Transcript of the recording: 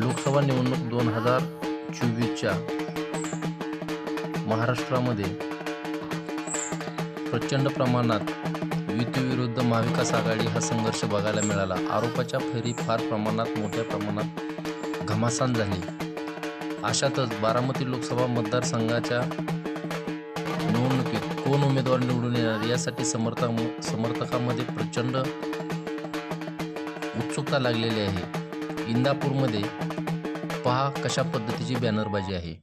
लोकसभा निवडणूक दोन हजार चोवीसच्या महाराष्ट्रामध्ये प्रचंड प्रमाणात युतीविरुद्ध महाविकास आघाडी हा संघर्ष बघायला मिळाला. आरोपाच्या फेरी फार प्रमाणात मोठ्या प्रमाणात घमासान झाली. अशातच बारामती लोकसभा मतदारसंघाच्या निवडणुकीत कोण उमेदवार निवडून येणार यासाठी समर्थक समर्थकांमध्ये प्रचंड उत्सुकता लागलेली आहे. इंदापूरमध्ये पहा कशा पद्धतीची बॅनरबाजी आहे.